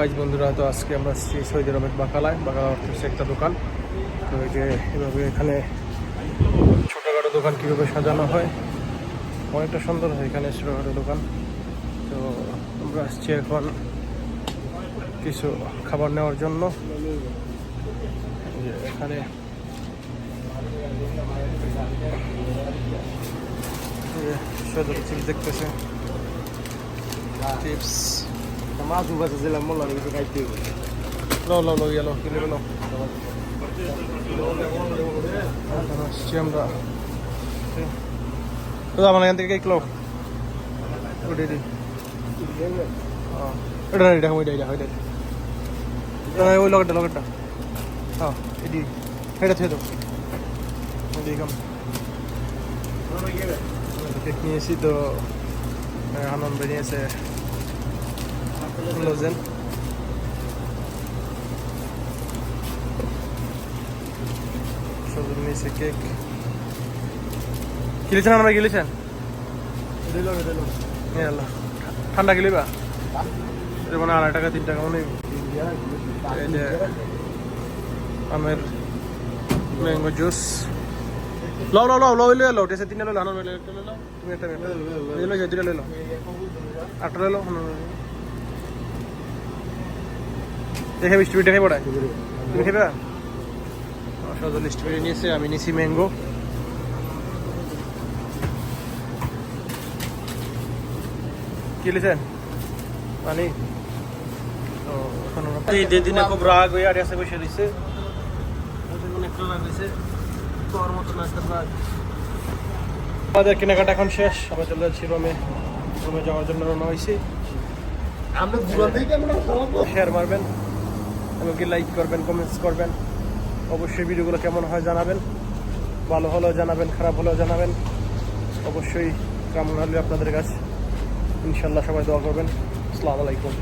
আজ বন্ধুরা, তো আজকে আমরা আসছি সৌদি বাকালায়। বাকালা অর্থ হচ্ছে একটা দোকান। তো এই যে এভাবে এখানে ছোটোখাটো দোকান কীভাবে সাজানো হয়, অনেকটা সুন্দর হয় এখানে ছোটোখাটো দোকান। তো আমরা আসছি এখন কিছু খাবার নেওয়ার জন্য। এখানে সজল চিপস দেখতেছে চিপস। মাছ উবাছে ছিলাম মোল্লার কিছু খাইতে লো লো লো ইয়েলো কিনে লো আসছি আমরা তো আমার এখান থেকে কিলো ওটা দি এটা এটা ওইটা এটা ওইটা ওই লগেটটা লগেটটা হ্যাঁ এটি এটা থেকে দাও কাম কেক নিয়েছি তো আনন্দ নিয়েছে লোজেন সজল নিয়েছে কেক গিলেছেন আমরা, গিলেছেন? এই ঠান্ডা গিলিবা? মানে আড়াই টাকা, তিন টাকা মানে এই যে আমের ম্যাঙ্গো জুস। লও লও লও লও লই লও টেসে তিনটা লই লও আনন্দ লই লও তুমি একটা লই লও। দুইটা লই লও। আটটা লই লও। দেখে মিষ্টি পিঠে খাই পড়ায় তুমি খেবে সজল মিষ্টি পিঠে নিয়েছে আমি নিয়েছি ম্যাঙ্গো। কি লিখেন পানি। দিনে খুব রাগ হয়ে আর এসে বসে মনে একটু রাগ হয়েছে। তোর মতো না রাগ। আমাদের কেনাকাটা এখন শেষ। আমরা চলে যাচ্ছি রোমে। রোমে যাওয়ার জন্য রওনা হয়েছি। শেয়ার মারবেন। এমনকি লাইক করবেন কমেন্টস করবেন। অবশ্যই ভিডিওগুলো কেমন হয় জানাবেন। ভালো হলেও জানাবেন, খারাপ হলেও জানাবেন। অবশ্যই কেমন হলে আপনাদের কাছে। ইনশাল্লাহ সবাই দোয়া করবেন। আসসালামু আলাইকুম।